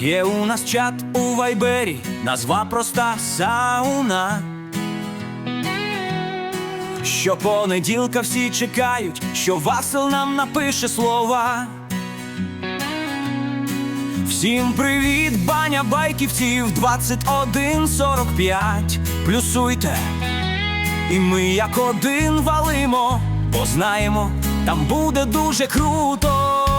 Є у нас чат у вайбері, назва проста сауна. Щопонеділка всі чекають, що Васил нам напише слова. Всім привіт, баня байківців 21.45 Плюсуйте, і ми як один валимо, бо знаємо, там буде дуже круто.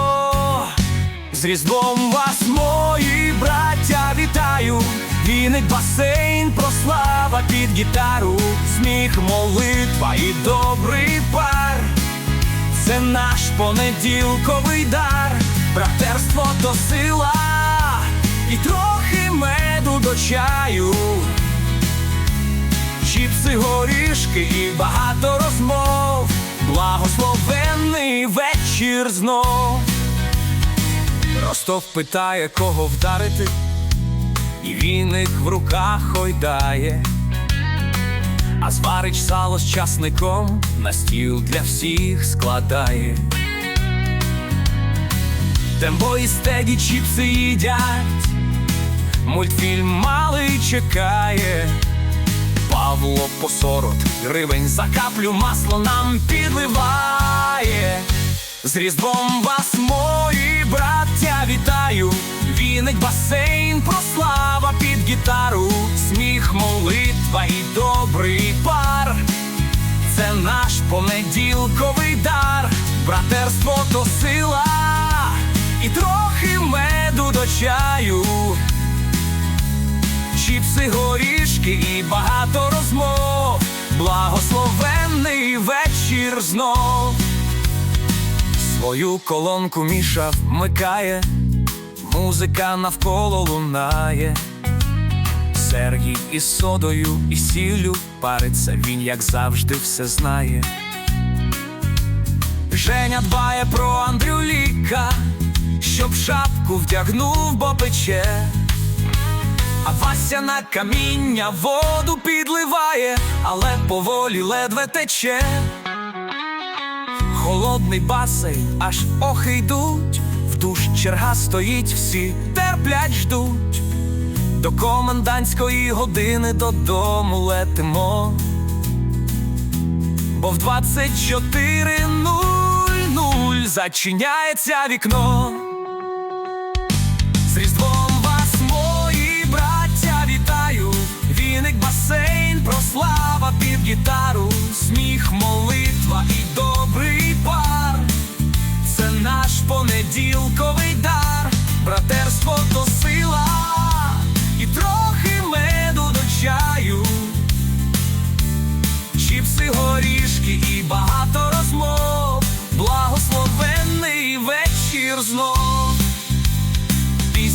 З Різдвом вас, мої браття, вітаю! Віник басейн, прослава під гітару, сміх, молитва і добрий пар. Це наш понеділковий дар, братерство то сила, і трохи меду до чаю, чіпси, горішки і багато розмов, благословенний вечір знов. Ростов питає, кого вдарити, і віник в руках ойдає, а зварич сало з часником на стіл для всіх складає. Тембо і стегі чіпси їдять, мультфільм малий чекає. Павло по 40 гривень за каплю масло нам підливає. З Різдвом вас, браття, вітаю! Віник басейн, прослава під гітару, сміх, молитва і добрий пар. Це наш понеділковий дар, братерство то сила, і трохи меду до чаю, чіпси, горішки і багато розмов, благословенний вечір знов. Свою колонку Міша вмикає, музика навколо лунає. Сергій із содою і сіллю париться, він, як завжди, все знає. Женя дбає про Андрюліка, щоб шапку вдягнув, бо пече. А Вася на каміння воду підливає, але поволі ледве тече. Холодний басейн, аж охи йдуть, в душ черга стоїть, всі терплять, ждуть. До комендантської години додому летимо. Бо в 24.00 зачиняється вікно. З Різдвом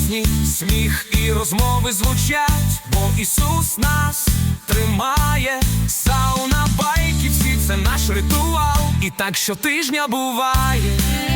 Пісні, сміх і розмови звучать, бо Ісус нас тримає, сауна байки всі це наш ритуал, і так щотижня буває.